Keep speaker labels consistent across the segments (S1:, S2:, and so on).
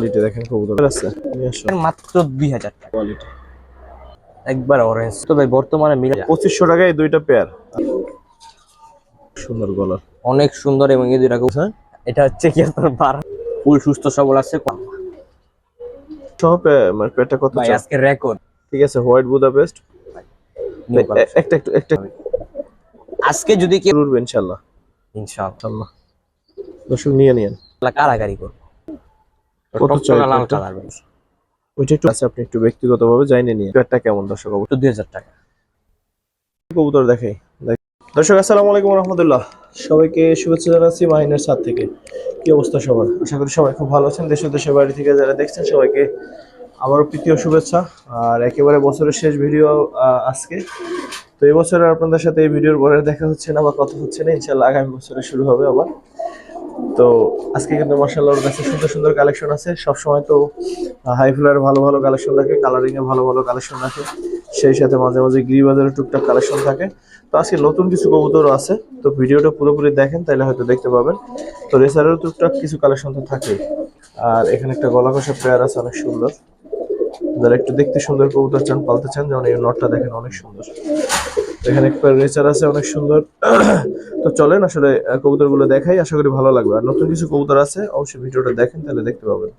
S1: Quality দেখেন কবুতর। আছে। নিয়ে
S2: মাত্র দুই হাজার টাকা।
S1: কোয়ালিটি
S2: একবার অরেঞ্জ তো ভাই বর্তমানে মিলে
S1: পঁচিশশো টাকায় দুইটা পেয়ার সুন্দর গলার।
S2: অনেক সুন্দর এবং এই দুইটা
S1: হ্যাঁ
S2: এটা হচ্ছে কি আপনার বার ফুল সুস্থ সবল আছে।
S1: পে- মানে পেয়ারটা কত
S2: ভাই আজকে রেকর্ড
S1: ঠিক আছে হোয়াইট বুদাপেস্ট একটা একটু একটা।
S2: আজকে যদি কেউ
S1: উঠবে ইনশাল্লাহ
S2: ইনশাআল্লাহ।
S1: ইনশাল্লাহ দর্শক নিয়ে নিয়েন।
S2: কারাগারি করব।
S1: কত চাই
S2: লাল কালার
S1: ওইটা একটু আছে আপনি একটু ব্যক্তিগতভাবে জানিয়ে নিয়ে পেয়ারটা কেমন দর্শক অবশ্যই?
S2: দুই হাজার টাকা।
S1: কবুতর দেখাই। দর্শক আসসালামু আলাইকুম রহমতুল্লাহ। সবাইকে শুভেচ্ছা জানাচ্ছি মাহিনের সাথ থেকে। কি অবস্থা সবার? আশা করি সবাই খুব ভালো আছেন। দেশ দেশের বাড়ি থেকে যারা দেখছেন সবাইকে আবারও প্রীতীয় শুভেচ্ছা। আর একেবারে বছরের শেষ ভিডিও আজকে। তো এই বছরে আপনাদের সাথে এই ভিডিওর পরে দেখা হচ্ছে না বা কথা হচ্ছে না। ইনশাল্লাহ আগামী বছরে শুরু হবে আবার। তো আজকে কিন্তু মার্শাল্লাহ ওর কাছে সুন্দর সুন্দর কালেকশন আছে। সবসময় তো হাই ফ্লার ভালো ভালো কালেকশন রাখে কালারিং এ ভালো ভালো কালেকশন রাখে সেই সাথে মাঝে মাঝে গিরিবাজারের টুকটাক কালেকশন থাকে। তো আজকে নতুন কিছু কবুতরও আছে, তো ভিডিওটা পুরোপুরি দেখেন তাহলে হয়তো দেখতে পাবেন। তো রেসারেরও টুকটাক কিছু কালেকশন তো থাকে আর এখানে একটা গলা কষা পেয়ার আছে, অনেক সুন্দর। যারা একটু দেখতে সুন্দর কবুতর চান, পালতে চান, যেমন এই নটটা দেখেন, অনেক সুন্দর। এখানে রেচার আছে অনেক সুন্দর। তো চলেন আসলে কবুতরগুলো দেখাই আশা করি ভালো লাগবে। আর নতুন কিছু কবুতর আছে অবশ্যই ভিডিওটা দেখেন তাহলে দেখতে পাবেন।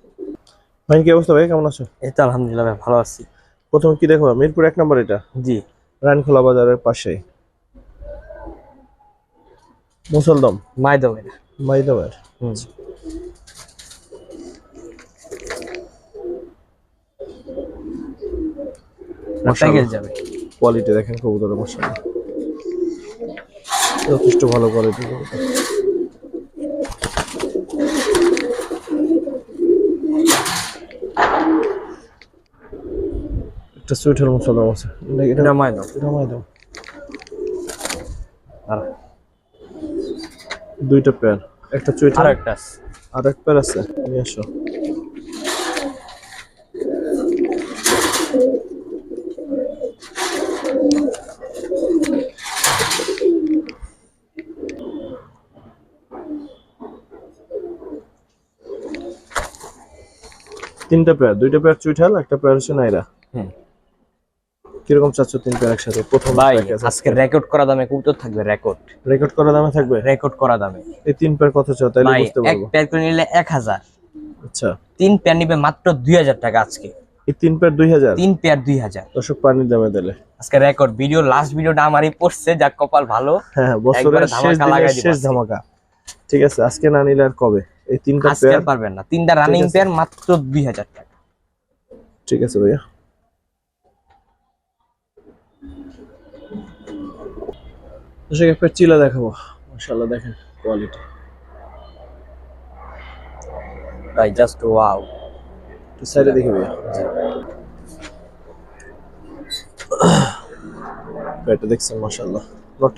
S1: ভাই কি অবস্থা ভাই? কেমন আছো?
S2: এই তো আলহামদুলিল্লাহ ভাই ভালো আছি।
S1: প্রথম কি দেখো মিরপুর এক নম্বর এটা?
S2: জি।
S1: রানখোলা বাজারের পাশে। মুসলদম?
S2: মাইদমের
S1: মাইদমের
S2: হুম। মোটরসাইকেল যাবে।
S1: কোয়ালিটি দেখেন কবুতরের মশলা যথেষ্ট ভালো কোয়ালিটি একটা সুইটার মুসলদম আছে। এটা-
S2: আর
S1: দুইটা পেয়ার একটা চুইটার
S2: আর একটা।
S1: আর এক পেয়ার আছে। নিয়ে আসো। তিনটা পেয়ার দুইটা পেয়ার চুইঠাল একটা পেয়ার হচ্ছে নাইরা।
S2: হুম।
S1: কীরকম চাচ্ছ তিন পেয়ার একসাথে? প্রথম
S2: ভাই আজকে রেকর্ড করা দামে কবুতর থাকবে রেকর্ড
S1: রেকর্ড করা দামে থাকবে?
S2: রেকর্ড করা দামে।
S1: এই তিন পেয়ার কত চাও তাইলে
S2: ভাই
S1: বুঝতে
S2: এক
S1: পারব।
S2: পেয়ার করে নিলে এক হাজার।
S1: আচ্ছা।
S2: তিন পেয়ার নিবে মাত্র দুই হাজার টাকা আজকে।
S1: এই তিন পেয়ার দুই হাজার?
S2: তিন পেয়ার দুই হাজার।
S1: দর্শক পানির দামে দিলে।
S2: আজকে রেকর্ড ভিডিও লাস্ট ভিডিওটা আমারই পড়ছে যাক কপাল ভালো।
S1: হ্যাঁ বছরের শেষ
S2: ধামাকা লাগাই
S1: শেষ ধামাকা। ঠিক আছে আজকে না নিলে আর কবে? এই তিনটা পেয়ার
S2: পারবেন না। তিনটা রানিং পেয়ার মাত্র দুই হাজার টাকা।
S1: ঠিক আছে ভাইয়া। দর্শক একটা চিলা দেখাবো। মাশাআল্লাহ দেখেন কোয়ালিটি
S2: ভাই জাস্ট ওয়াও
S1: সাইডে দেখি ভাইয়া এটা দেখছেন মাশাআল্লাহ।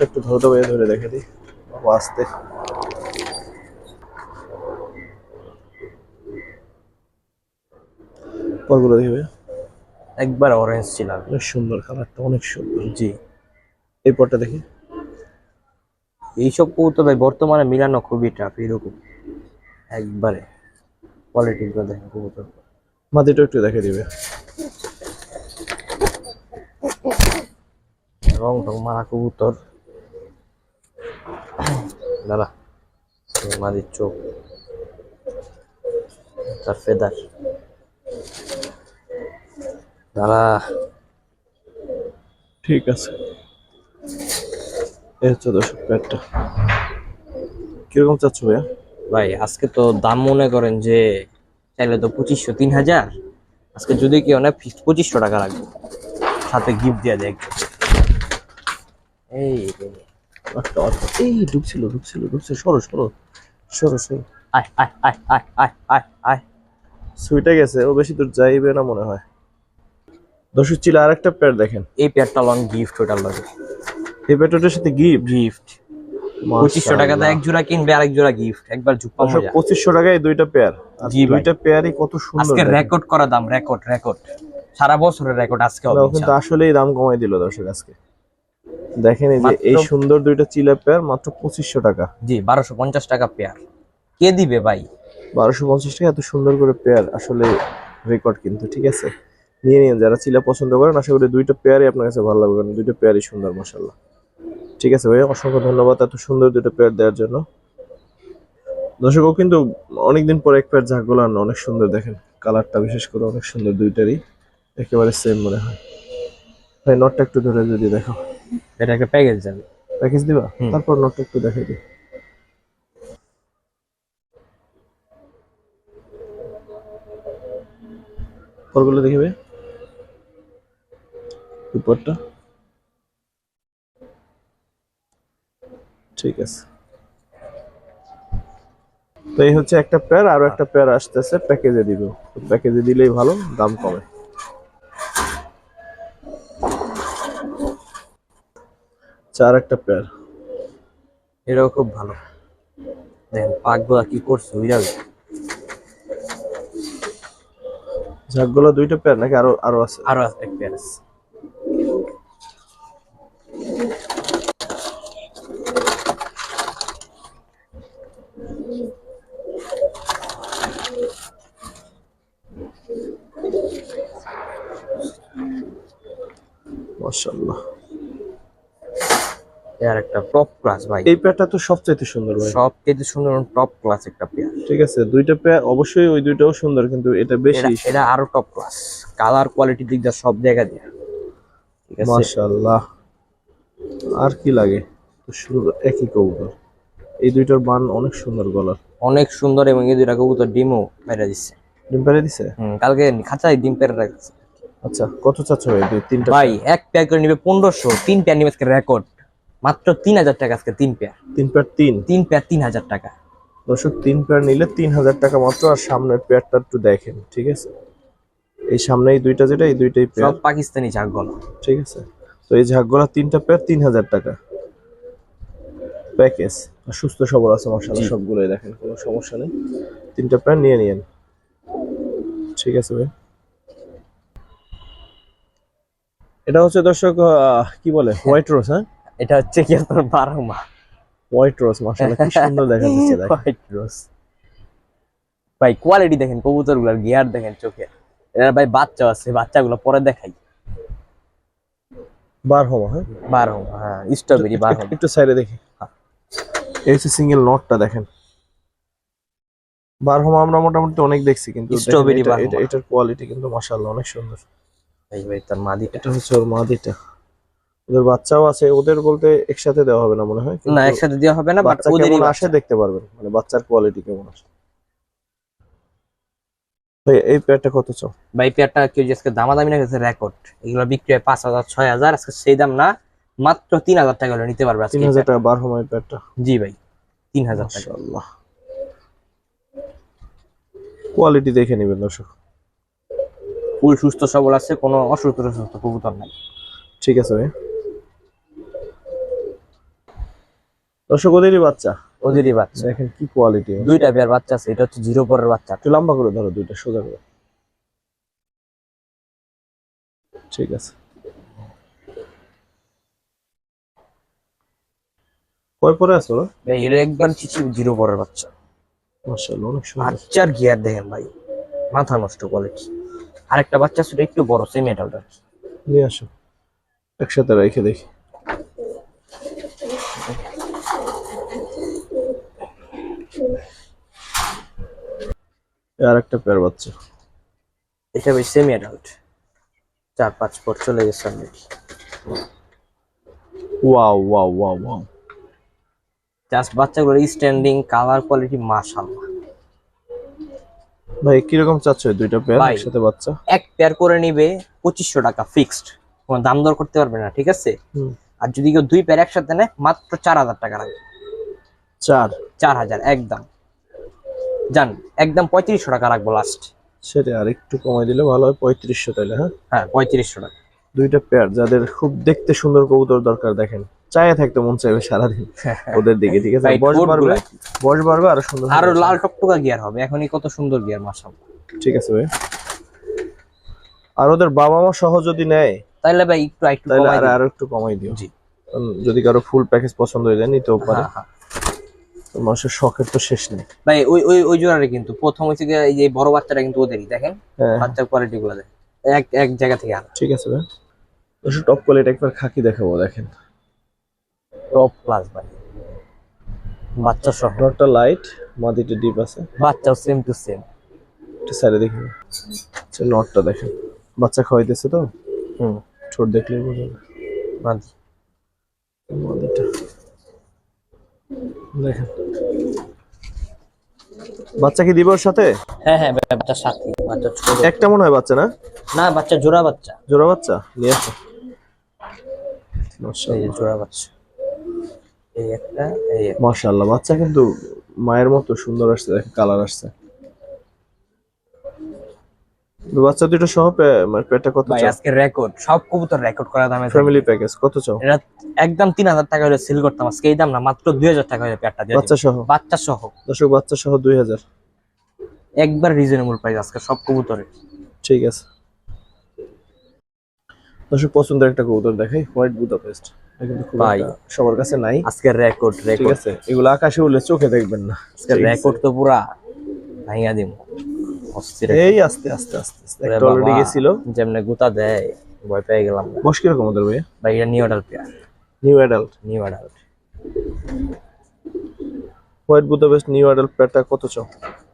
S1: একটু ধরে ধরে দেখে দিই। বাবা আস্তে। পরগুলো দেখি ভাইয়া।
S2: একবার অরেঞ্জ ছিল
S1: অনেক সুন্দর কালারটা অনেক সুন্দর।
S2: জি।
S1: এই পরটা দেখি।
S2: এইসব কবুতর ভাই বর্তমানে মিলানো খুবই টাফ এরকম। একবারে। কোয়ালিটি গুলো দেখেন কবুতর
S1: মাদিটা একটু দেখে দিবে।
S2: রং টং মারা কবুতর। দাঁড়া মাদির চোখ। তার ফেদার। দাঁড়া।
S1: ঠিক আছে। এই হচ্ছে দর্শক প্যাডটা। কীরকম চাচ্ছ ভাইয়া?
S2: ভাই আজকে তো দাম মনে করেন যে চাইলে তো পঁচিশশো তিন হাজার। আজকে যদি কেউ না ফিক্সড পঁচিশশো টাকা লাগবে। সাথে গিফট দেওয়া যায়। এই।
S1: এই ঢুকছিল ঢুকছিল ঢুকছে সরো সরো সরো সরো।
S2: আয় আয় আয় আয় আয় আয় আয়।
S1: সুইটে গেছে ও বেশি দূর যাইবে না মনে হয়। দর্শক ছিল আর একটা প্যাড দেখেন।
S2: এই পেয়ারটা লং গিফট ওটার লগে।
S1: এই প্যাডটার সাথে গিফট
S2: গিফট পঁচিশশো টাকাতে এক জোড়া কিনবে আরেক জোড়া গিফট একবার মজা।
S1: পঁচিশশো টাকায় দুইটা পেয়ার
S2: জি
S1: দুইটা পেয়ারই কত সুন্দর
S2: আজকে রেকর্ড করা দাম রেকর্ড রেকর্ড সারা বছরের রেকর্ড আজকে হবে
S1: কিন্তু আসলেই দাম কমাই দিল দর্শক আজকে। দেখেন এই যে এই সুন্দর দুইটা চিলা পেয়ার মাত্র পঁচিশশো টাকা।
S2: জি বারোশো পঞ্চাশ টাকা পেয়ার কে দিবে ভাই?
S1: বারোশো পঞ্চাশ টাকা এত সুন্দর করে পেয়ার আসলে রেকর্ড কিন্তু ঠিক আছে? নিয়ে নিন যারা চিলা পছন্দ করেন আশা করি দুইটা পেয়ারই আপনার কাছে ভালো লাগবে দুইটা পেয়ারই সুন্দর মাসাল্লাহ ঠিক আছে ভাই অসংখ্য ধন্যবাদ এত সুন্দর দুটো পেয়ার দেওয়ার জন্য। দর্শকও কিন্তু অনেকদিন পরে এক পেয়ার ঝাঁকগুলো আনলো অনেক সুন্দর দেখেন কালারটা বিশেষ করে অনেক সুন্দর দুইটারই একেবারে সেম মনে হয়। ভাই নটটা একটু ধরে যদি দেখো।
S2: এটা একটা প্যাকেজ যাবে।
S1: প্যাকেজ দিবা? তারপর নটটা একটু দেখাই দিই। পরগুলো দেখিবে উপরটা ঠিক আছে। তো এই হচ্ছে একটা পেয়ার আরও একটা পেয়ার আসতেছে প্যাকেজে দিব। প্যাকেজে দিলেই ভালো দাম কমে। চার একটা পেয়ার
S2: এটাও খুব ভালো। দেখেন পাকগুলা কি করছে ওই যাবে
S1: ঝাঁকগুলো দুইটা পেয়ার নাকি আরও আরও আছে?
S2: আরও এক পেয়ার আছে।
S1: মাশাআল্লাহ।
S2: এর একটা টপ ক্লাস ভাই।
S1: এই পেয়ারটা তো সবচাইতে সুন্দর ভাই।
S2: সব থেকে সুন্দর টপ ক্লাস একটা পেয়ার
S1: ঠিক আছে দুইটা পেয়ার অবশ্যই ওই দুইটাও সুন্দর কিন্তু এটা বেশি
S2: এটা আরও টপ ক্লাস কালার কোয়ালিটি দিক দিয়ে সব জায়গা দিয়ে। ঠিক আছে?
S1: মাশাআল্লাহ। আর কি লাগে? তো সুন্দর একই কবুতর। এই দুইটার বান অনেক সুন্দর গলার।
S2: অনেক সুন্দর এবং এই দুইটা কবুতর ডিমও মেরে দিচ্ছে
S1: ডিম পেরে দিছে?
S2: হুম, কালকে খাঁচায় ডিম পেরে রাখছে।
S1: আচ্ছা কত চাচ্ছ ভাই? দুই তিনটা
S2: ভাই এক পেয়ার করে নিবে পনেরোশো তিন পেয়ার নিবে আজকে রেকর্ড মাত্র তিন হাজার টাকা আজকে তিন পেয়ার
S1: তিন পেয়ার তিন?
S2: তিন তিন হাজার টাকা।
S1: দর্শক তিন পেয়ার নিলে তিন হাজার টাকা মাত্র আর সামনের পেয়ারটা একটু দেখেন ঠিক আছে? এই সামনে এই দুইটা যেটা এই দুইটাই পেয়ার
S2: সব পাকিস্তানি ঝাঁকগল
S1: ঠিক আছে? তো এই ঝাঁকগুলা তিনটা পেয়ার তিন হাজার টাকা। প্যাকেজ সুস্থ সবল আছে মশালা সবগুলোই দেখেন কোনো সমস্যা নেই। তিনটা পেয়ার নিয়ে নিয়েন। ঠিক আছে ভাই? এটা হচ্ছে দর্শক কি বলে? হোয়াইট রোজ হ্যাঁ?
S2: এটা হচ্ছে কি আপনার বারো মা
S1: হোয়াইট রোজ মাশাআল্লাহ কি সুন্দর দেখা যাচ্ছে
S2: হোয়াইট রোজ ভাই কোয়ালিটি দেখেন কবুতরগুলার গিয়ার দেখেন চোখে। এর ভাই বাচ্চা আছে বাচ্চাগুলো পরে দেখাই।
S1: বার হমা হ্যাঁ?
S2: বারো হ্যাঁ স্ট্রবেরি বারো
S1: একটু- সাইডে দেখি। এই হচ্ছে সিঙ্গেল নটটা দেখেন। বারহমা আমরা মোটামুটি অনেক দেখছি কিন্তু
S2: বারহমা।
S1: এটার কোয়ালিটি কিন্তু মাশাআল্লাহ অনেক সুন্দর।
S2: এই ভাই তার মাদিটা।
S1: এটা হচ্ছে ওর মাদিটা। ওদের বাচ্চাও আছে ওদের বলতে একসাথে দেওয়া হবে না মনে হয়?
S2: না একসাথে দেওয়া হবে না বাট
S1: আসে দেখতে পারবেন মানে বাচ্চার কোয়ালিটি কেমন ভাই এই পেয়ারটা কত চাও?
S2: ভাই পেয়ারটা কেউ আজকে দামাদামি না গেছে রেকর্ড এগুলো বিক্রি হয় পাঁচ হাজার ছয় হাজার আজকে সেই দাম না মাত্র তিন হাজার টাকা হলে নিতে পারবে
S1: তিন হাজার টাকা এই পেয়ারটা
S2: জি ভাই তিন হাজার টাকা।
S1: কোয়ালিটি দেখে নেবেন দর্শক।
S2: ফুল সুস্থ সবল আছে কোনো অসুস্থ সুস্থ কবুতর নাই।
S1: ঠিক আছে ভাই। দর্শক ওদেরই বাচ্চা।
S2: ওদেরই বাচ্চা।
S1: দেখেন কি কোয়ালিটি
S2: দুইটা পেয়ার বাচ্চা আছে এটা হচ্ছে জিরো পরের বাচ্চা।
S1: একটু লম্বা করে ধরো দুইটা সোজা করে। ঠিক আছে। কয় পরে আছো
S2: ভাই এটা একবার চিচি জিরো পরের বাচ্চা।
S1: মাশাআল্লাহ অনেক সুন্দর।
S2: বাচ্চার গিয়ার দেখেন ভাই মাথা নষ্ট কোয়ালিটি আরেকটা বাচ্চা ছিল একটু বড় সেমি এটালটা
S1: নিয়ে আসো। একসাথে রেখে দেখি। আর একটা পেয়ার বাচ্চা।
S2: এটা ভাই সেমি অ্যাডাল্ট চার পাঁচ পর চলে গেছে already
S1: wow wow wow wow
S2: just বাচ্চাগুলোর স্ট্যান্ডিং কালার কোয়ালিটি মাশাআল্লাহ।
S1: ভাই কীরকম চাচ্ছ এই দুইটা পেয়ার একসাথে বাচ্চা?
S2: এক পেয়ার করে নিবে পঁচিশশো টাকা ফিক্সড কোনো দাম দর করতে পারবে না ঠিক আছে? আর যদি কেউ দুই পেয়ার একসাথে নেয় মাত্র চার হাজার টাকা লাগবে।
S1: চার?
S2: চার হাজার একদম। জান একদম পঁয়ত্রিশশো টাকা রাখব লাস্ট
S1: সেটা আর একটু কমাই দিলে ভালো হয় পঁয়ত্রিশশো তাইলে হ্যাঁ?
S2: হ্যাঁ পঁয়ত্রিশশো টাকা।
S1: দুইটা পেয়ার যাদের খুব দেখতে সুন্দর কবুতর দরকার দেখেন। চায়ে থাকতে মন চাইবে সারাদিন। ওদের দিকে ঠিক আছে? বয়স বাড়বে বয়স বাড়বে আরও সুন্দর আরও
S2: লাল টকটকা গিয়ার হবে এখনই কত সুন্দর গিয়ার মাশাআল্লাহ।
S1: ঠিক আছে ভাই। আর ওদের বাবা মা সহ যদি নেয়
S2: তাইলে ভাই একটু একটু
S1: তাহলে
S2: কমাই
S1: আর একটু কমাই দিও।
S2: জি।
S1: যদি কারও ফুল প্যাকেজ পছন্দ হয়ে যায় নিতেও পারে।
S2: হ্যাঁ, হ্যাঁ।
S1: মানুষের শখের তো শেষ নেই।
S2: ভাই ওই ওই ওই জোড়ারে কিন্তু প্রথম হচ্ছে এই যে বড় বাচ্চাটা কিন্তু ওদেরই দেখেন?
S1: হ্যাঁ।
S2: বাচ্চার কোয়ালিটি গুলো এক এক জায়গা থেকে আনা
S1: ঠিক আছে ভাই। টপ কোয়ালিটি একবার খাকি দেখাবো দেখেন।
S2: টপ ক্লাস ভাই। বাচ্চা সহ।
S1: নটটা লাইট মাদিটা ডিপ আছে।
S2: বাচ্চাও সেম টু সেম
S1: একটু সাইডে দেখি। আচ্ছা নটটা দেখেন। বাচ্চা খাওয়াইতেছে তো?
S2: হুম।
S1: ছোট দেখলেই বোঝা যায়।
S2: মাদি।
S1: মাদিটা। দেখেন। বাচ্চা কি দিবর সাথে?
S2: হ্যাঁ হ্যাঁ বাচ্চা সাথী বাচ্চা ছোট।
S1: একটা মনে হয় বাচ্চা না?
S2: না বাচ্চা জোড়া বাচ্চা।
S1: জোড়া বাচ্চা? নিয়ে আসো।
S2: জোড়া বাচ্চা। এই একটা এই
S1: মাশাআল্লাহ বাচ্চা কিন্তু মায়ের মতো সুন্দর আসছে দেখেন কালার আসছে। বাচ্চা দুটো সহ মানে পেটটা কত
S2: ভাই
S1: চাও?
S2: আজকে রেকর্ড সব কবুতর রেকর্ড করা দামে
S1: ফ্যামিলি প্যাকেজ কত চাও?
S2: এটা একদম তিন হাজার টাকা হলে সেল করতাম আজকে এই দাম না মাত্র দুই হাজার টাকা হলে পেয়ারটা দিয়ে
S1: বাচ্চা সহ?
S2: বাচ্চা সহ।
S1: দর্শক বাচ্চা সহ দুই হাজার।
S2: একবার রিজনেবল প্রাইস আজকে সব কবুতরের।
S1: ঠিক আছে। দর্শক পছন্দের একটা কবুতর দেখাই হোয়াইট বুদাপেস্ট কিন্তু খুব
S2: ভাই।
S1: সবার কাছে নাই।
S2: আজকে রেকর্ড
S1: ঠিক আছে এগুলো আকাশে উঠলে চোখে দেখবেন না।
S2: আজকে রেকর্ড তো পুরা ভাইয়া দিম।
S1: এই আস্তে আস্তে আস্তে আস্তে। একটা অলরেডি গেছিল।
S2: যেমনে গুতা দেয় ভয় পেয়ে গেলাম।
S1: বয়স কীরকম ওদের ভাইয়া?
S2: ভাই এটা new adult pair
S1: new adult
S2: new adult
S1: white Budapest new adult প্যাটটা কত চাও?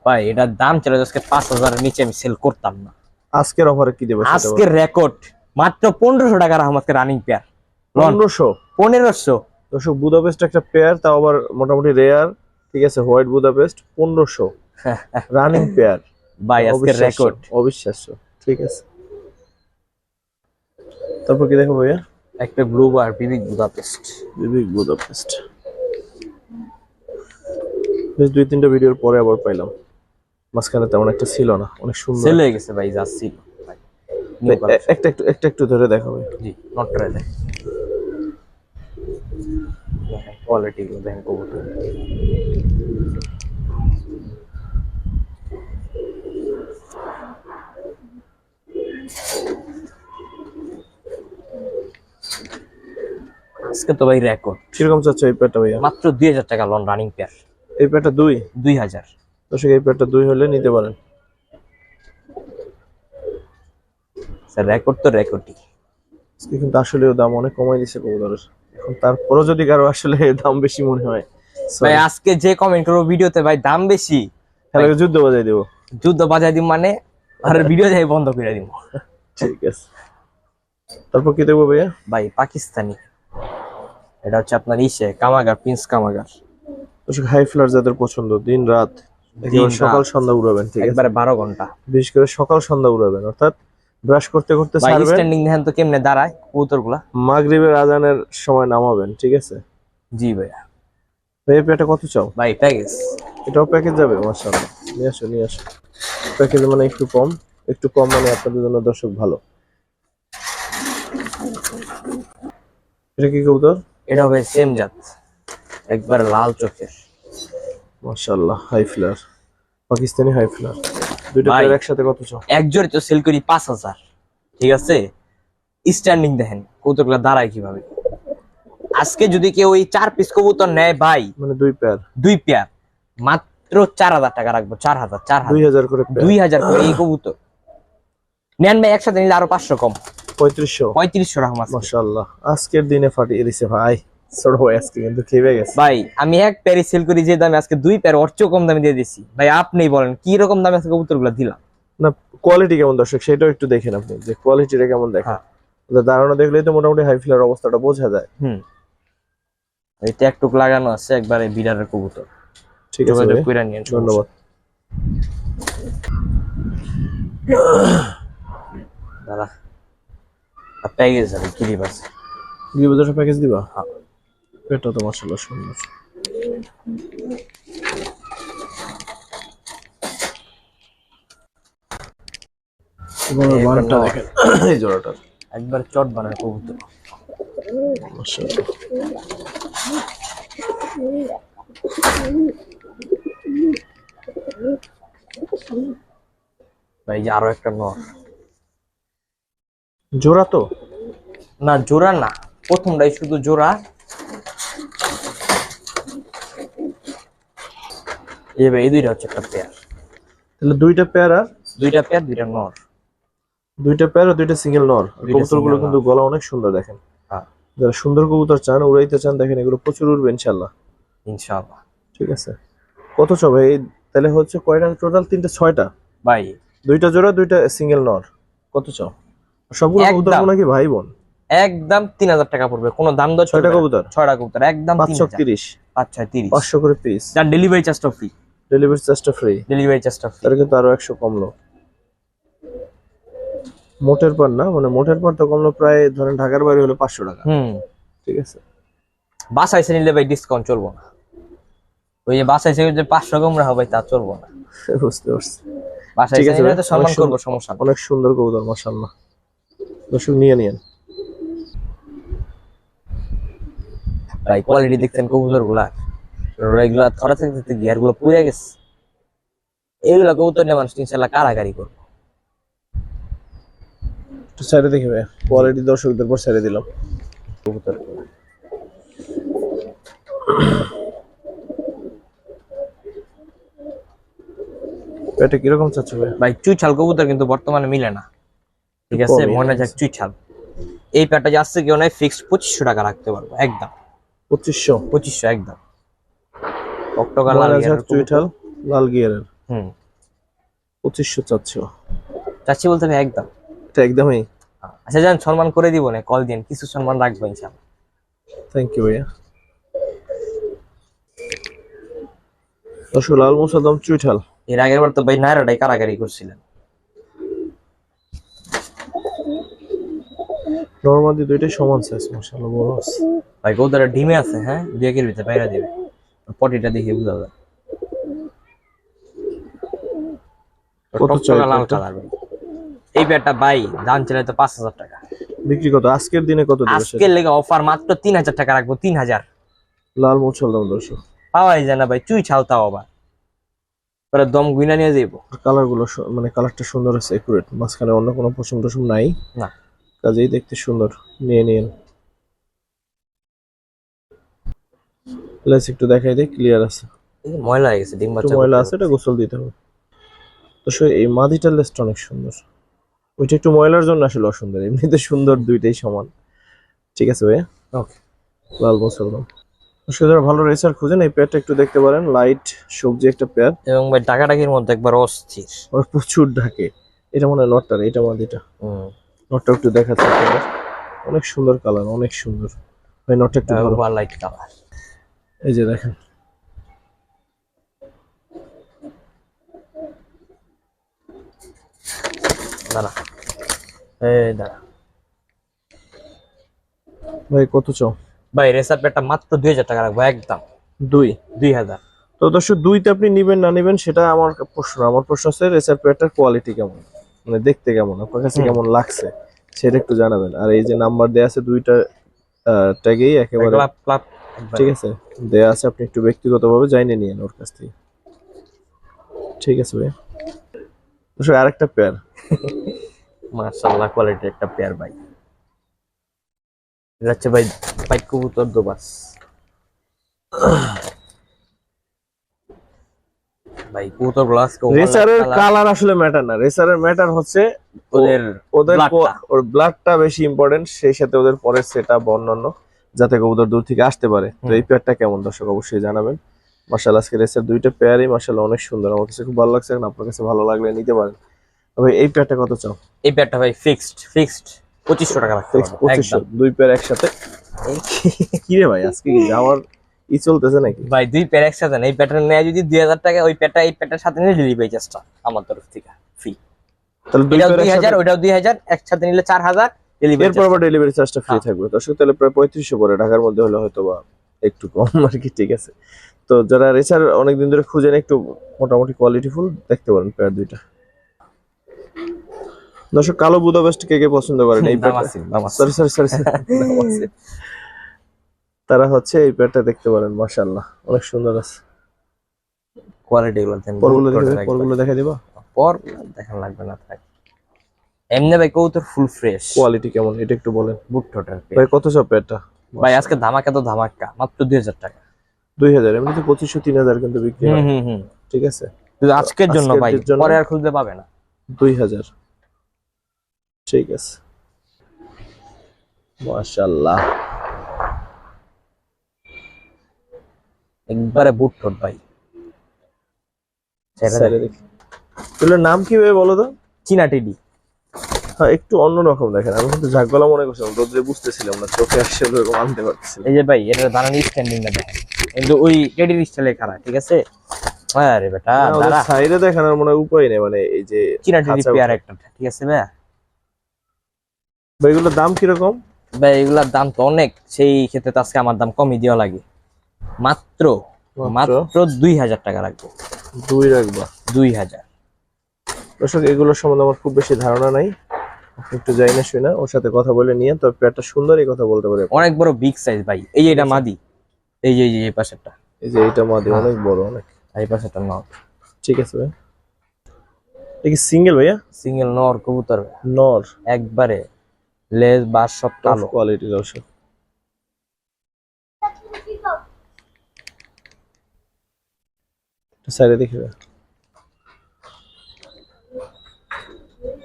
S2: ভাই এটার দাম ছিল আজকে পাঁচ হাজারের নিচে আমি সেল করতাম না।
S1: আজকের অফারে কি দেবো
S2: আজকের রেকর্ড মাত্র পনেরোশো টাকার আমাকে রানিং পেয়ার
S1: পনেরোশো?
S2: পনেরোশো।
S1: দর্শক বুদাপেস্ট একটা পেয়ার তাও আবার মোটামুটি রেয়ার ঠিক আছে হোয়াইট বুদাপেস্ট পনেরোশো। রানিং পেয়ার
S2: ভাই আজকে রেকর্ড
S1: অবিশ্বাস্য ঠিক আছে। তারপর কি দেখো ভাইয়া?
S2: একটা ব্লু আর বিবিক বুদাপেস্ট
S1: বিবিক বুদাপেস্ট বেশ দুই তিনটা ভিডিওর পরে আবার পাইলাম। মাঝখানে তেমন একটা ছিল না অনেক সুন্দর।
S2: সেল হয়ে গেছে ভাই যাচ্ছি ভাই
S1: একটা একটু একটা একটু ধরে দেখো ভাই।
S2: জি কোয়ালিটি গুলো দেখেন কবুতর আজকে তো ভাই রেকর্ড
S1: কীরকম চাচ্ছ এই প্যাটটা ভাইয়া?
S2: মাত্র দুই হাজার টাকা লন রানিং পেয়ার
S1: এই প্যাটটা দুই?
S2: দুই হাজার।
S1: দর্শক এই প্যাটটা দুই হলে নিতে পারেন।
S2: স্যার রেকর্ড তো রেকর্ডই
S1: কিন্তু আসলেও দাম অনেক কমাই দিছে কবুতরের এখন তারপরও যদি কারও আসলে দাম বেশি মনে হয়
S2: ভাই আজকে যে কমেন্ট করব ভিডিওতে ভাই দাম বেশি।
S1: তাহলে যুদ্ধ বাজাই দেবো।
S2: যুদ্ধ বাজাই দিব মানে আর ভিডিও যাই বন্ধ করে দিব।
S1: ঠিক আছে। তারপর কি দেখব ভাইয়া?
S2: ভাই পাকিস্তানি। এটা হচ্ছে আপনার ইসে কামাগার প্রিন্স কামাগার।
S1: হাই ফ্লার যাদের পছন্দ দিন রাত
S2: রাত।
S1: সকাল সন্ধ্যা উড়াবেন ঠিক আছে?
S2: একবারে বারো ঘণ্টা।
S1: বিশেষ করে সকাল সন্ধ্যা উড়াবেন অর্থাৎ ব্রাশ করতে করতে ছাড়বেন
S2: স্ট্যান্ডিং দেখেন তো কেমনে দাঁড়ায় কবুতরগুলা
S1: মাগরিবের আজানের সময় নামাবেন ঠিক আছে?
S2: জি ভাইয়া।
S1: ভাই এই পেটা কত চাও?
S2: ভাই প্যাকেজ
S1: এটাও প্যাকেজ যাবে মাশাআল্লাহ। নিয়ে আসো নিয়ে আসো। প্যাকেজ মানে একটু কম একটু কম মানে আপনাদের জন্য দর্শক ভালো। এটা কি কবুতর?
S2: এটা হবে সেম জাত। একবার লাল চোখের।
S1: মাশাআল্লাহ high flyer Pakistani high flyer দুইটা পেয়ার একসাথে কত চাও
S2: এক জোড়ে তো সেল করি পাঁচ হাজার ঠিক আছে? স্ট্যান্ডিং দেখেন কবুতরগুলা দাঁড়ায় কীভাবে? আজকে যদি কেউ ওই চার পিস কবুতর নেয় ভাই
S1: মানে দুই পেয়ার
S2: দুই পেয়ার মাত্র চার হাজার টাকা রাখব চার হাজার চার
S1: দুই
S2: হাজার
S1: হাজার করে পেয়ার
S2: দুই হাজার করে এই কবুতর। নেন ভাই একসাথে নিলে আরও পাঁচশো কম।
S1: পঁয়ত্রিশশো।
S2: পঁয়ত্রিশশো রকম আছে
S1: মাশাআল্লাহ। আজকের দিনে ফাটিয়ে দিছে ভাই। ছোট ভাই আজকে কিন্তু খেয়ে গেছে।
S2: ভাই আমি এক প্যারি সেল করি যে দামে আজকে দুই প্যার ওর কম দামে দিয়ে দিছি। ভাই আপনি বলেন কি রকম দামে আজকে কবুতর দিলাম?
S1: না কোয়ালিটি কেমন দর্শক সেটাও একটু দেখেন আপনি যে কোয়ালিটিটা কেমন দেখেন।
S2: হ্যাঁ।
S1: দেখলেই তো মোটামুটি হাই ফ্লার অবস্থাটা বোঝা যায়।
S2: হুম। এই ট্যাকটুক লাগানো আছে একবারে বিড়ারের কবুতর।
S1: ঠিক আছে ধন্যবাদ।
S2: দাদা প্যাকেজ কি দিব?
S1: প্যাকেজ দিবা? এটা তো মাশাআল্লাহ সুন্দর। বানটা দেখেন। এই জোড়াটার।
S2: একবার চট বানার কবুতর। ভাই যে আরও একটা নর
S1: জোড়া তো?
S2: না জোড়া না। প্রথমটাই শুধু জোড়া। এই যে এই দুইটা হচ্ছে একটা পেয়ার
S1: তাহলে দুইটা পেয়ার আর?
S2: দুইটা পেয়ার দুইটা নর।
S1: দুইটা পেয়ার আর দুইটা সিঙ্গেল নর। কবুতরগুলো কিন্তু গলা অনেক সুন্দর দেখেন।
S2: হ্যাঁ।
S1: যারা সুন্দর কবুতর চান উড়াইতে চান দেখেন এগুলো প্রচুর উড়বে ইনশাল্লাহ
S2: ইনশাআল্লাহ।
S1: ঠিক আছে। কত চবে এই তাহলে হচ্ছে কয়টা? টোটাল তিনটা ছয়টা?
S2: ভাই।
S1: দুইটা জোড়া দুইটা সিঙ্গেল নর। কত চাও সবগুলো। কবুতর নাকি ভাই বোন?
S2: একদম তিন হাজার টাকা পড়বে। কোনো দাম দর
S1: ছয়টা কবুতর?
S2: ছয়টা কবুতর একদম
S1: পাঁচশো তিরিশ।
S2: পাঁচ ছয় তিরিশ।
S1: পাঁচশো করে পিস
S2: যার ডেলিভারি চার্জটা ফ্রি
S1: ডেলিভারি চার্জটা ফ্রি
S2: ডেলিভারি চার্জটা ফ্রি
S1: তার কিন্তু আরও একশো কমলো মোটের পর না মানে মোটের পর তো কমলো প্রায় ধরেন ঢাকার বাড়ি হলো পাঁচশো টাকা।
S2: হুম।
S1: ঠিক আছে।
S2: বাসায় এসে নিলে ভাই ডিসকাউন্ট চলবো না। ওই যে বাসায় এসে যে পাঁচশো কমরা হবে তা চলবো না।
S1: বুঝতে পারছি।
S2: বাসায়
S1: ঠিক আছে
S2: তো সম্মান করব। সমস্যা
S1: অনেক সুন্দর কবুতর মাসাল্লাহ দর্শক নিয়ে নিয়েন।
S2: ভাই কোয়ালিটি দেখছেন কবুতরগুলা এগুলা থরা থেকে গিয়ারগুলো পুড়ে গেছে। এইগুলা কবুতর নিয়ে মানুষ ইনশাল্লাহ কারাগারি করব।
S1: একটু দেখি ভাই কোয়ালিটি দর্শকদের পর ছেড়ে দিলাম।
S2: কবুতর।
S1: এটা কীরকম চাচ্ছ ভাই?
S2: ভাই চুইছাল কবুতর কিন্তু বর্তমানে মিলে না। ঠিক আছে মনে যাক চুইছাল। এই প্যাটটা যে আসছে কেউ নয় ফিক্সড পঁচিশশো টাকা রাখতে পারব একদম।
S1: পঁচিশশো?
S2: পঁচিশশো একদম। টকটকা লাল গিয়ারের।
S1: চুইঠাল লাল গিয়ারের।
S2: হুম।
S1: পঁচিশশো চাচ্ছ
S2: চাচ্ছি বলতে ভাই একদম।
S1: এটা একদমই।
S2: আচ্ছা যান সম্মান করে দিব না কল দিন কিছু সম্মান রাখব ইনশাল্লাহ
S1: থ্যাংক ইউ ভাইয়া। দর্শক লাল মুসাদম চুইঠাল
S2: এর আগের বার তো ভাই নায়রাটাই কারাগারি করছিলেন।
S1: নর্মালি দুইটাই সমান সাইজ মাশাআল্লাহ বড় আছে।
S2: ভাই কবুতরের ডিমে আছে হ্যাঁ? দুই একের ভিতরে বাইরে দিবে। পটিটা দেখে বুঝা যায়। লাল? কালার এই প্যাটটা ভাই দাম চলে তো পাঁচ হাজার টাকা।
S1: বিক্রি কত? আজকের দিনে কত
S2: আজকের লেগে অফার মাত্র তিন হাজার টাকা রাখব তিন হাজার।
S1: লাল মুসাদম দর্শক
S2: পাওয়াই যায় না ভাই চুই ছালতাও আবার। পরে দম গুইনা নিয়ে যাইবো।
S1: কালারগুলো মানে কালারটা সুন্দর আছে একুরেট মাঝখানে অন্য কোনো টসম নাই।
S2: না।
S1: কাজেই দেখতে সুন্দর নিয়ে নিন লেস একটু দেখাই দিই ক্লিয়ার আছে।
S2: ময়লা হয়ে গেছে ডিম বাচ্চা
S1: ময়লা আছে এটা গোসল দিতে হবে। তো এই মাদিটার লেসটা অনেক সুন্দর। ওইটা একটু ময়লার জন্য আসলে অসুন্দর এমনিতে সুন্দর দুইটাই সমান। ঠিক আছে ভাইয়া?
S2: ওকে
S1: লাল মুসলমান যারা ভালো রেসার খুঁজেন এই পেয়ারটা একটু দেখতে পারেন। লাইট সবজি একটা পেয়ার।
S2: এবং ভাই টাকাটাকির মধ্যে একবার অস্থির।
S1: ওর প্রচুর ঢাকে। এটা মনে হয় নটটার এটা মাদিটা।
S2: হুম।
S1: নটটা একটু দেখাচ্ছে অনেক সুন্দর কালার অনেক সুন্দর। ভাই নটটা একটু
S2: লাইট কালার
S1: এই যে দেখেন।
S2: দাঁড়া। এই দাঁড়া।
S1: ভাই কত চাও?
S2: ভাই রেসার প্যাটটা মাত্র দুই হাজার টাকা রাখব একদম।
S1: দুই?
S2: দুই হাজার।
S1: তো দর্শক দুইতে আপনি নিবেন না নিবেন সেটা আমার প্রশ্ন। আমার প্রশ্ন হচ্ছে রেসার প্যাডটার কোয়ালিটি কেমন? মানে দেখতে কেমন? আপনার কাছে কেমন লাগছে? সেটা একটু জানাবেন। আর এই যে নাম্বার দেয়া আছে দুইটা ট্যাগেই একেবারে ঠিক আছে দেয়া আছে আপনি একটু ব্যক্তিগতভাবে জানিয়ে নিন ওর কাছ থেকে। ঠিক আছে ভাই। দর্শক আরেকটা পেয়ার
S2: মাশাআল্লাহ কোয়ালিটি একটা পেয়ার ভাই। এটা হচ্ছে ভাই বাইক কবুতর দোবাস। ভাই কবুতর
S1: রেসারের
S2: colour,
S1: কালার আসলে ম্যাটার না। রেসারের ম্যাটার হচ্ছে
S2: ওদের
S1: ওদের ওর ব্লাডটা বেশি ইম্পর্টেন্ট সেই সাথে ওদের পরের সেট আপ অন্যান্য। যাতে কবুতর দূর থেকে আসতে পারে। তো এই পেয়ারটা কেমন দর্শক অবশ্যই জানাবেন। মার্শাল আজকে রেসের দুইটা পেয়ারই মার্শাল অনেক সুন্দর। আমার কাছে খুব ভালো লাগছে এখন আপনার কাছে ভালো লাগলে নিতে পারেন। তবে এই পেয়ারটা কত চাও?
S2: এই পেয়ারটা ভাই ফিক্সড ফিক্সড পঁচিশশো টাকা পারব,
S1: পঁচিশশো দুই পেয়ার একসাথে? কি রে ভাই আজকে যাওয়ার ই চলতেছে নাকি?
S2: ভাই দুই পেয়ার একসাথে নেই এই প্যাটার্ন নেয় যদি দুই হাজার টাকা ওই প্যাটটা এই প্যাটার সাথে নিলে ডেলিভারি চার্জটা আমার তরফ থেকে ফ্রি
S1: তাহলে দুই
S2: হাজার ওইটাও দুই হাজার একসাথে নিলে চার হাজার ডেলিভারি
S1: এরপর আবার ডেলিভারি চার্জটা ফ্রি। থাকবে। দর্শক তাহলে প্রায় পঁয়ত্রিশশো পরে ঢাকার মধ্যে হলে হয়তো বা একটু কম আর কি ঠিক আছে। তো যারা রেসার অনেকদিন ধরে খুঁজেন একটু মোটামুটি কোয়ালিটি ফুল দেখতে পারেন পেয়ার দুইটা। দর্শক কালো বুদাবেস্ট কে কে পছন্দ করেন? এই সরি সরি সরি তারা হচ্ছে এই পেয়ারটা দেখতে পারেন মাশাআল্লাহ। অনেক সুন্দর আছে।
S2: কোয়ালিটি গুলো
S1: পরগুলো দেখে দিবা?
S2: পর দেখান লাগবে না থাক। এমনি ভাই কবুতর ফুল ফ্রেশ
S1: কোয়ালিটি কেমন? এটা একটু বলেন।
S2: বুট
S1: ভাই কত সব পেয়ারটা
S2: ভাই আজকে ধামাকা তো ধামাকা মাত্র দুই হাজার টাকা।
S1: দুই হাজার এমনিতে পঁচিশশো তিন হাজার কিন্তু বিক্রি
S2: হুম
S1: হয়।
S2: হুম হুম
S1: ঠিক আছে?
S2: আজকের জন্য ভাই পরে আর খুঁজতে পাবে না।
S1: দুই হাজার। ঠিক আছে। মাশাল্লাহ
S2: একবারে বুট ঠোঁট ভাই।
S1: এগুলোর নাম কি ভাবে বলো তো?
S2: চীনা টেডি।
S1: একটু অন্যরকম দেখেন। আমি কিন্তু ঝাকগলা মনে করছিলাম রোদ্রে বুঝতেছিলাম না চোখে আসছে ওরকম আনতে পারতেছিলাম।
S2: এই যে ভাই এটা দাঁড়ানি স্ট্যান্ডিংটা দেখেন। কিন্তু ওই টেডির স্টাইলে খারাপ ঠিক আছে? আরে বেটা দাঁড়া।
S1: সাইডে দেখানোর মনে উপায় নেই মানে এই যে
S2: চীনা টেডি
S1: খাঁচা
S2: পেয়ার একটা ঠিক আছে ভাই?
S1: ভাই এগুলোর দাম কীরকম?
S2: ভাই এগুলার দাম তো অনেক সেই ক্ষেত্রে তো আজকে আমার দাম কমই দেওয়া লাগে। মাত্র
S1: মাত্র?
S2: দুই হাজার টাকা রাখব
S1: দুই রাখবা।
S2: দুই হাজার।
S1: দর্শক এগুলোর সম্বন্ধে আমার খুব বেশি ধারণা নাই। একটু যাই না শুই না। ওর সাথে কথা বলে নিয়ে তবে পেয়ারটা সুন্দরই কথা বলতে পারে।
S2: অনেক বড় বিগ সাইজ ভাই। এই এটা মাদি। এই যে এই এই পাশেরটা।
S1: এই যে এইটা মাদি
S2: হ্যাঁ।
S1: অনেক বড় অনেক।
S2: এই পাশেরটা নর।
S1: ঠিক আছে ভাই। এটা কি সিঙ্গেল ভাইয়া?
S2: সিঙ্গেল নর কবুতর
S1: নর?
S2: একবারে লেজ বাস সব কালো।
S1: কোয়ালিটি দর্শক সাইডে দেখি ভাই।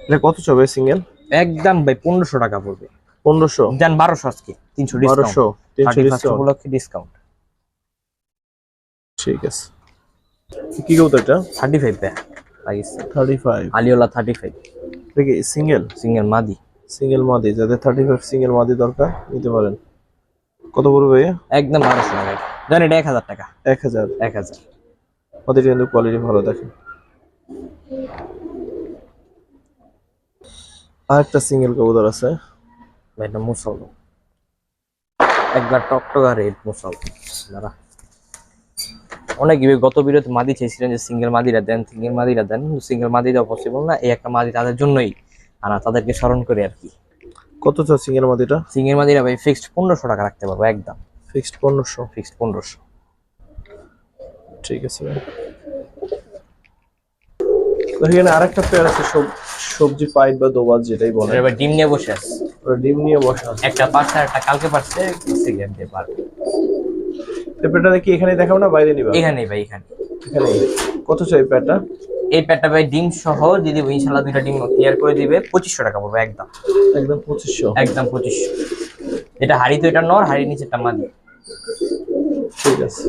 S1: এটা কত চবে সিঙ্গেল
S2: একদম ভাই পনেরোশো টাকা পড়বে।
S1: পনেরোশো?
S2: জান বারোশো আজকে তিনশো
S1: বারোশো
S2: উপলক্ষে ডিসকাউন্ট
S1: ঠিক আছে। কি কবুতর এটা
S2: থার্টি ফাইভ
S1: থার্টি ফাইভ।
S2: আলিওলা থার্টি ফাইভ।
S1: দেখি সিঙ্গেল?
S2: সিঙ্গেল মাদি।
S1: সিঙ্গেল মাদি যাদের থার্টি ফাইভ সিঙ্গেল মাদি দরকার নিতে পারেন। কত পড়বে
S2: একদম বারোশো টাকা জান এটা এক হাজার টাকা।
S1: এক হাজার।
S2: এক হাজার।
S1: মাদিটা কিন্তু কোয়ালিটি ভালো দেখেন। আর একটা সিঙ্গেল কবুতর আছে।
S2: এটা মুসল। একবার টকটকা রেড মুসল। দাঁড়া। অনেক গত বিরতি মাদি চেয়েছিলেন যে সিঙ্গেল মাদিরা দেন সিঙ্গেল মাদিরা দেন সিঙ্গেল মাদি দেওয়া পসিবল না। এই একটা মাদি তাদের জন্যই। আনা তাদেরকে স্মরণ করে আর কি।
S1: কত চাও সিঙ্গেল মাদিটা?
S2: সিঙ্গেল মাদিরা ভাই ফিক্সড পনেরোশো টাকা রাখতে পারব একদম।
S1: ফিক্সড পনেরোশো।
S2: ফিক্সড পনেরোশো।
S1: ঠিক আছে ভাই। এখানে আরেকটা পেয়ার আছে সব- সবজি পাইট বা দোবাজ যেটাই বলে
S2: এবার ডিম নিয়ে বসে আছে।
S1: ডিম নিয়ে বসা আছে।
S2: একটা পারছে একটা কালকে পারছে সেকেন্ড ডে পারবে?
S1: পেয়ারটা দেখি এখানে দেখাবো না বাইরে নিবা?
S2: এখানেই ভাই এখানে।
S1: এখানে কত চাই পেয়ারটা
S2: এই প্যাটটা ভাই ডিম সহ যদি ইনশাল্লাহ দুইটা ডিম ক্লিয়ার করে দিবে। পঁচিশশো টাকা পড়বে একদম।
S1: একদম পঁচিশশো।
S2: একদম পঁচিশশো। এটা হাড়ি তো এটা নর হাড়ির নিচেরটা মাদি।
S1: ঠিক আছে।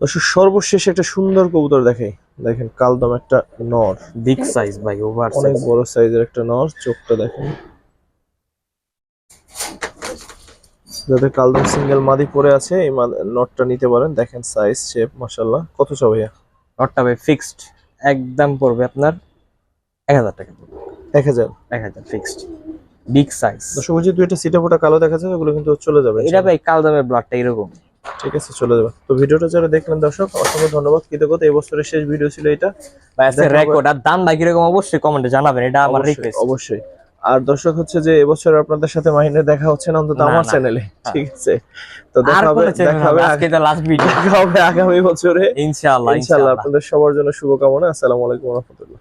S1: দর্শক সর্বশেষ একটা সুন্দর কবুতর দেখে। দেখেন কালদম একটা নর
S2: বিগ সাইজ ভাই ওভার
S1: অনেক বড় সাইজের একটা নর চোখটা দেখেন। যাদের কালদম সিঙ্গেল মাদি পরে আছে এই নটটা নিতে পারেন। দেখেন সাইজ শেপ মাশাল্লাহ কত চাও ভাইয়া?
S2: নটটা ভাই ফিক্সড একদম পড়বে আপনার এক হাজার টাকা পড়বে।
S1: এক হাজার?
S2: এক হাজার ফিক্সড বিগ সাইজ
S1: দর্শক বলছি দুইটা সিটা ফোটা কালো দেখা যায় ওগুলো কিন্তু চলে যাবে
S2: এটা ভাই কাল দামের ব্লাডটা এরকম।
S1: ঠিক আছে চলে যাবে। তো ভিডিওটা যারা দেখলেন দর্শক অসংখ্য ধন্যবাদ। কৃতজ্ঞতা এই বছরের শেষ ভিডিও ছিল এটা।
S2: রেকর্ড আর দাম ভাই কীরকম? অবশ্যই কমেন্টে জানাবেন এটা আমার রিকোয়েস্ট
S1: অবশ্যই। আর দর্শক হচ্ছে যে এবছর আপনাদের সাথে মাহিনের দেখা হচ্ছে না অন্তত আমার চ্যানেলে ঠিক আছে। তো দেখা হবে দেখা হবে
S2: আজকে এটা লাস্ট ভিডিও
S1: হবে আগামী বছরে। ইনশাআল্লাহ
S2: ইনশাআল্লাহ
S1: আপনাদের সবার জন্য শুভকামনা। আসসালামু আলাইকুম রহমতুল্লাহ।